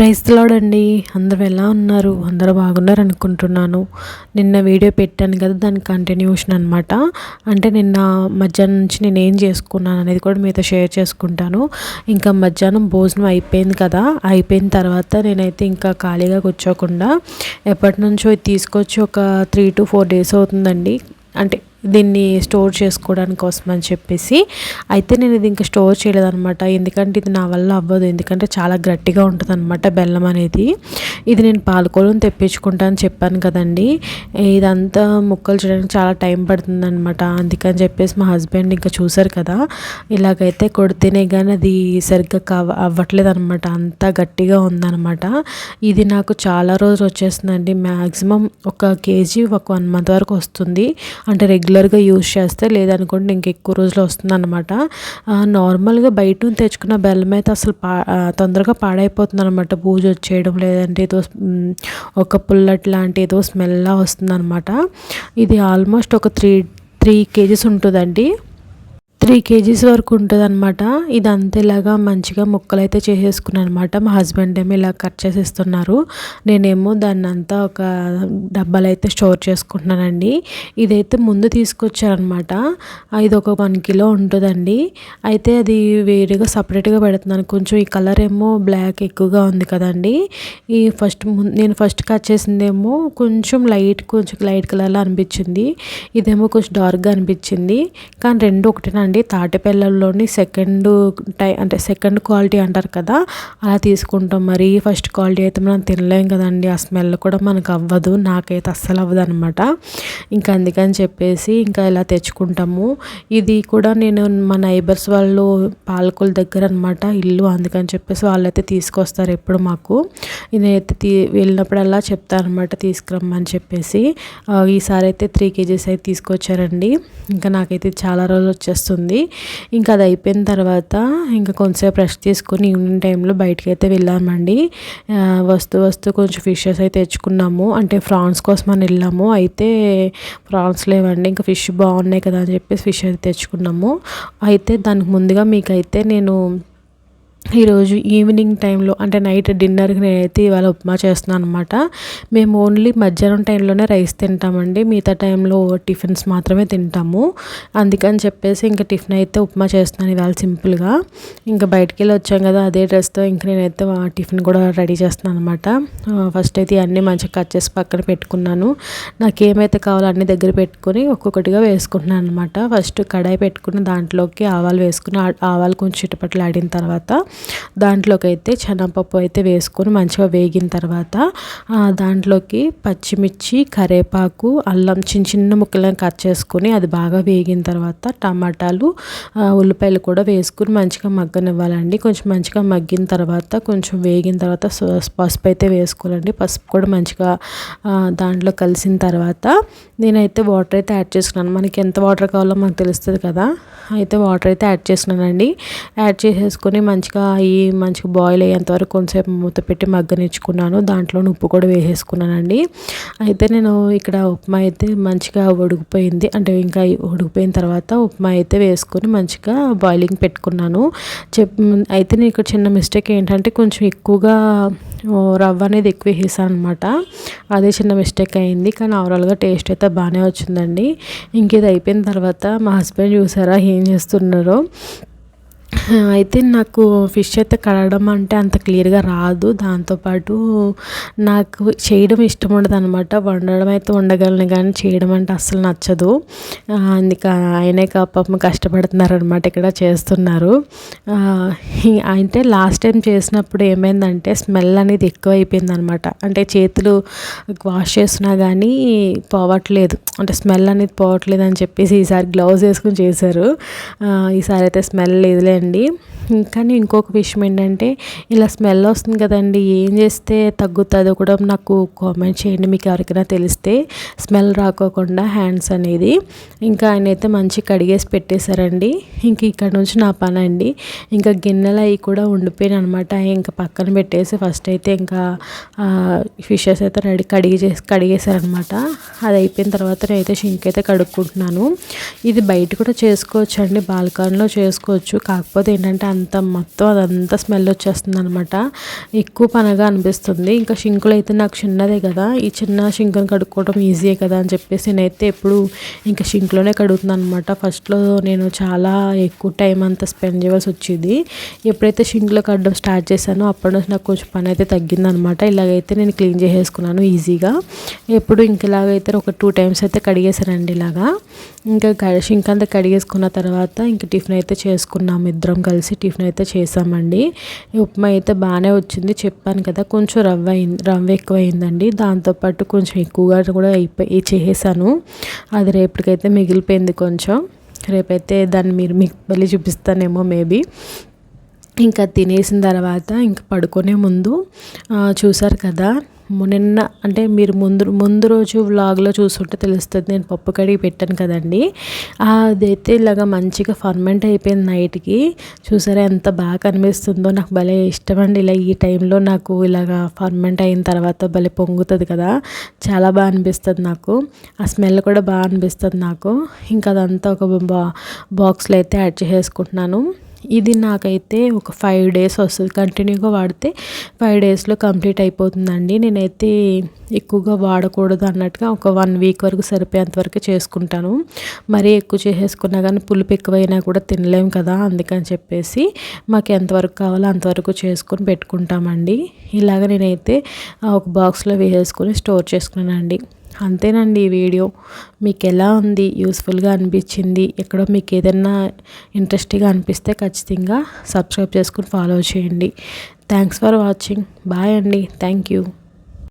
ప్రైజ్లాడండి అందరూ ఎలా ఉన్నారు? అందరూ బాగున్నారు అనుకుంటున్నాను. నిన్న వీడియో పెట్టాను కదా దాని కంటిన్యూషన్ అనమాట అంటే నిన్న మధ్యాహ్నం నుంచి నేను ఏం చేసుకున్నాను అనేది కూడా మీతో షేర్ చేసుకుంటాను. ఇంకా మధ్యాహ్నం భోజనం అయిపోయింది కదా అయిపోయిన తర్వాత నేనైతే ఇంకా ఖాళీగా కూర్చోకుండా ఎప్పటి నుంచో తీసుకొచ్చి ఒక త్రీ టు ఫోర్ డేస్ అవుతుందండి. అంటే దీన్ని స్టోర్ చేసుకోవడానికి కోసం అని చెప్పేసి. అయితే నేను ఇది ఇంకా స్టోర్ చేయలేదనమాట ఎందుకంటే ఇది నా వల్ల అవ్వదు. ఎందుకంటే చాలా గట్టిగా ఉంటుంది అనమాట బెల్లం అనేది. ఇది నేను పాలకోలను అని చెప్పాను కదండి. ఇదంతా ముక్కలు చేయడానికి చాలా టైం పడుతుంది అనమాట అందుకని చెప్పేసి మా హస్బెండ్ ఇంకా చూసారు కదా. ఇలాగైతే కొడితేనే కానీ అది సరిగ్గా కావ అవ్వట్లేదు అనమాట అంత గట్టిగా ఉందనమాట ఇది నాకు చాలా రోజులు వచ్చేస్తుందండి. మ్యాక్సిమం ఒక కేజీ ఒక వన్ మంత్ వరకు వస్తుంది. అంటే రెగ్యులర్ రెగ్యులర్గా యూజ్ చేస్తే లేదనుకోండి ఇంక ఎక్కువ రోజులు వస్తుంది అనమాట నార్మల్గా బయట నుంచి తెచ్చుకున్న బెల్లం అయితే అసలు పా తొందరగా పాడైపోతుంది అనమాట బూజు వచ్చేయడం లేదంటే ఏదో ఒక పుల్లట్ లాంటి ఏదో స్మెల్లా వస్తుంది అనమాట ఇది ఆల్మోస్ట్ ఒక త్రీ త్రీ కేజీస్ ఉంటుందండి. త్రీ కేజీస్ వరకు ఉంటుంది అనమాట ఇది ఇలాగా మంచిగా ముక్కలు అయితే చేసేసుకున్నాను అనమాట మా హస్బెండ్ ఏమో ఇలా కట్ చేసేస్తున్నారు. నేనేమో దాన్ని అంతా ఒక డబ్బాలు అయితే స్టోర్ చేసుకుంటున్నానండి. ఇదైతే ముందు తీసుకొచ్చారనమాట ఇది ఒక వన్ కిలో ఉంటుందండి. అయితే అది వేరుగా సపరేట్గా పెడుతున్నాను. కొంచెం ఈ కలర్ ఏమో బ్లాక్ ఎక్కువగా ఉంది కదండి. ఈ ఫస్ట్ నేను ఫస్ట్ కట్ చేసిందేమో కొంచెం లైట్ కొంచెం లైట్ కలర్లో అనిపించింది. ఇదేమో కొంచెం డార్క్గా అనిపించింది. కానీ రెండు ఒకటేనా అండి తాటిపల్లెల్లోని సెకండ్ టై అంటే సెకండ్ క్వాలిటీ అంటారు కదా అలా తీసుకుంటాం. మరి ఫస్ట్ క్వాలిటీ అయితే మనం తినలేం కదండి. ఆ స్మెల్ కూడా మనకు అవ్వదు. నాకైతే అస్సలు అవ్వదు అనమాట ఇంకా అందుకని చెప్పేసి ఇంకా ఇలా తెచ్చుకుంటాము. ఇది కూడా నేను మా నైబర్స్ వాళ్ళు పాలకుల దగ్గర అనమాట ఇల్లు. అందుకని చెప్పేసి వాళ్ళైతే తీసుకొస్తారు ఎప్పుడు మాకు. నేనైతే తీ వెళ్ళినప్పుడల్లా చెప్తాను అనమాట తీసుకురమ్మని చెప్పేసి. ఈసారి అయితే త్రీ కేజీస్ అయితే తీసుకొచ్చారండి. ఇంకా నాకైతే చాలా రోజులు వచ్చేస్తుంది. ఉంది ఇంకా అది అయిపోయిన తర్వాత ఇంకా కొంచెంసేపు రెస్ట్ తీసుకుని ఈవినింగ్ టైంలో బయటకి అయితే వెళ్ళామండి. వస్తూ వస్తూ కొంచెం ఫిషెస్ అయితే తెచ్చుకున్నాము. అంటే ఫ్రాన్స్ కోసం అని వెళ్ళాము. అయితే ఫ్రాన్స్ లేవండి ఇంకా ఫిష్ బాగున్నాయి కదా అని చెప్పేసి ఫిష్ అయితే తెచ్చుకున్నాము. అయితే దానికి ముందుగా మీకైతే నేను ఈరోజు ఈవినింగ్ టైంలో అంటే నైట్ డిన్నర్కి నేనైతే ఇవాళ ఉప్మా చేస్తున్నాను అనమాట మేము ఓన్లీ మధ్యాహ్నం టైంలోనే రైస్ తింటామండి. మిగతా టైంలో టిఫిన్స్ మాత్రమే తింటాము. అందుకని చెప్పేసి ఇంకా టిఫిన్ అయితే ఉప్మా చేస్తున్నాను ఇవాళ సింపుల్గా. ఇంకా బయటికి వెళ్ళి వచ్చాం కదా అదే డ్రెస్తో ఇంక నేనైతే టిఫిన్ కూడా రెడీ చేస్తున్నాను అనమాట ఫస్ట్ అయితే ఇవన్నీ మంచిగా కట్ చేసి పక్కన పెట్టుకున్నాను. నాకు ఏమైతే కావాలో అన్ని దగ్గర పెట్టుకొని ఒక్కొక్కటిగా వేసుకుంటున్నాను అనమాట ఫస్ట్ కడాయి పెట్టుకుని దాంట్లోకి ఆవాలు వేసుకుని ఆవాలు కొంచెం చిటపట్లు ఆడిన తర్వాత దాంట్లోకి అయితే శనగపప్పు అయితే వేసుకొని మంచిగా వేగిన తర్వాత దాంట్లోకి పచ్చిమిర్చి కరేపాకు అల్లం చిన్న చిన్న ముక్కలను కట్ చేసుకొని అది బాగా వేగిన తర్వాత టమాటాలు ఉల్లిపాయలు కూడా వేసుకుని మంచిగా మగ్గనివ్వాలండి. కొంచెం మంచిగా మగ్గిన తర్వాత కొంచెం వేగిన తర్వాత పసుపు అయితే వేసుకోవాలండి. పసుపు కూడా మంచిగా దాంట్లో కలిసిన తర్వాత నేనైతే వాటర్ అయితే యాడ్ చేసుకున్నాను. మనకి ఎంత వాటర్ కావాలో మనకు తెలుస్తుంది కదా? అయితే వాటర్ అయితే యాడ్ చేసినానండి యాడ్ చేసేసుకొని మంచిగా ఈ మంచిగా బాయిల్ అయ్యేంత వరకు కొంచెంసేపు మూత పెట్టి మగ్గనిచ్చుకున్నాను. దాంట్లో ఉప్పు కూడా వేసేసుకున్నానండి. అయితే నేను ఇక్కడ ఉప్మా అయితే మంచిగా ఉడికిపోయింది. అంటే ఇంకా ఉడికిపోయిన తర్వాత ఉప్మా అయితే వేసుకొని మంచిగా బాయిలింగ్ పెట్టుకున్నాను. చెప్ అయితే నేను ఇక్కడ చిన్న మిస్టేక్ ఏంటంటే కొంచెం ఎక్కువగా రవ్వ అనేది ఎక్కువ వేసాను అనమాట అదే చిన్న మిస్టేక్ అయింది. కానీ ఓవరాల్గా టేస్ట్ అయితే బాగానే వచ్చిందండి. ఇంక ఇది అయిపోయిన తర్వాత మా హస్బెండ్ చూసారా ఏం చేస్తున్నారో. అయితే నాకు ఫిష్ అయితే కడగడం అంటే అంత క్లియర్గా రాదు. దాంతోపాటు నాకు చేయడం ఇష్టం ఉండదు అనమాట వండడం అయితే వండగలను కానీ చేయడం అంటే అస్సలు నచ్చదు. అందుక ఆయనే పాపం కష్టపడుతున్నారనమాట ఇక్కడ చేస్తున్నారు. అంటే లాస్ట్ టైం చేసినప్పుడు ఏమైందంటే స్మెల్ అనేది ఎక్కువ అయిపోయింది అనమాట అంటే చేతులు వాష్ చేసినా కానీ పోవట్లేదు. అంటే స్మెల్ అనేది పోవట్లేదు అని చెప్పేసి ఈసారి గ్లౌజ్ వేసుకుని చేశారు. ఈసారి అయితే స్మెల్ అండి. కానీ ఇంకొక విషయం ఏంటంటే ఇలా స్మెల్ వస్తుంది కదండి ఏం చేస్తే తగ్గుతుందో కూడా నాకు కామెంట్ చేయండి. మీకు ఎవరికైనా తెలిస్తే స్మెల్ రాకోకుండా హ్యాండ్స్ అనేది. ఇంకా ఆయన అయితే మంచి కడిగేసి పెట్టేశారండి. ఇంక ఇక్కడ నుంచి నా పని అండి ఇంకా గిన్నెలు అవి కూడా ఉండిపోయినాయి అనమాట ఇంకా పక్కన పెట్టేసి ఫస్ట్ అయితే ఇంకా ఫిషెస్ అయితే రెడీ కడిగి చేసి కడిగేశారనమాట అది అయిపోయిన తర్వాత నేనైతే షింక్ అయితే కడుక్కుంటున్నాను. ఇది బయట కూడా చేసుకోవచ్చు అండి బాల్కనీలో చేసుకోవచ్చు. కాకపోతే కాకపోతే ఏంటంటే అంత మొత్తం అదంతా స్మెల్ వచ్చేస్తుంది అనమాట ఎక్కువ పనగా అనిపిస్తుంది. ఇంకా షింకులు అయితే నాకు చిన్నదే కదా. ఈ చిన్న షింకుని కడుక్కోవడం ఈజీయే కదా అని చెప్పేసి నేనైతే ఎప్పుడు ఇంకా షింకులోనే కడుగుతున్నాను అనమాట ఫస్ట్లో నేను చాలా ఎక్కువ టైం అంతా స్పెండ్ చేయవలసి వచ్చేది. ఎప్పుడైతే షింక్లో కడడం స్టార్ట్ చేశానో అప్పటి నుంచి నాకు కొంచెం పని అయితే తగ్గిందనమాట ఇలాగైతే నేను క్లీన్ చేసేసుకున్నాను ఈజీగా ఎప్పుడు ఇంక ఇలాగైతే ఒక టూ టైమ్స్ అయితే కడిగేశానండి ఇలాగా. ఇంకా షింక్ అంతా కడిగేసుకున్న తర్వాత ఇంక టిఫిన్ అయితే చేసుకున్నాము ఇద్దరం కలిసి టిఫిన్ అయితే చేసామండి. ఉప్మా అయితే బాగానే వచ్చింది. చెప్పాను కదా కొంచెం రవ్వ అయింది రవ్వ ఎక్కువ అయిందండి దాంతోపాటు కొంచెం ఎక్కువగా కూడా అయిపోయి చేసేసాను. అది రేపటికైతే మిగిలిపోయింది కొంచెం. రేపైతే దాన్ని మీరు మీకు మళ్ళీ చూపిస్తానేమో మేబీ. ఇంకా తినేసిన తర్వాత ఇంకా పడుకునే ముందు చూసారు కదా నిన్న అంటే మీరు ముందు ముందు రోజు వ్లాగ్లో చూసుంటే తెలుస్తుంది. నేను పప్పు కడిగి పెట్టాను కదండి. అదైతే ఇలాగ మంచిగా ఫర్మెంట్ అయిపోయింది నైట్కి. చూసారా ఎంత బాగా కనిపిస్తుందో. నాకు భలే ఇష్టం అండి ఇలా ఈ టైంలో నాకు ఇలాగ ఫర్మెంట్ అయిన తర్వాత భలే పొంగుతుంది కదా. చాలా బాగా అనిపిస్తుంది నాకు. ఆ స్మెల్ కూడా బాగా అనిపిస్తుంది నాకు. ఇంకా అదంతా ఒక బా బాక్స్లో అయితే యాడ్ చేసేసుకుంటున్నాను ఇది నాకైతే ఒక ఫైవ్ డేస్ వస్తుంది. కంటిన్యూగా వాడితే ఫైవ్ డేస్లో కంప్లీట్ అయిపోతుందండి. నేనైతే ఎక్కువగా వాడకూడదు అన్నట్టుగా ఒక వన్ వీక్ వరకు సరిపోయేంత వరకు చేసుకుంటాను. మరీ ఎక్కువ చేసేసుకున్నా కానీ పులుపు ఎక్కువైనా కూడా తినలేము కదా అందుకని చెప్పేసి మాకు ఎంతవరకు కావాలో అంతవరకు చేసుకొని పెట్టుకుంటామండి. ఇలాగ నేనైతే ఒక బాక్స్లో వేసేసుకొని స్టోర్ చేసుకున్నానండి. అంతేనండి ఈ వీడియో. మీకు ఎలా ఉంది? యూస్ఫుల్గా అనిపించింది? ఎక్కడో మీకు ఏదైనా ఇంట్రెస్టింగ్గా అనిపిస్తే ఖచ్చితంగా సబ్స్క్రైబ్ చేసుకుని ఫాలో చేయండి. Thanks for watching. బాయ్ అండి. Thank you.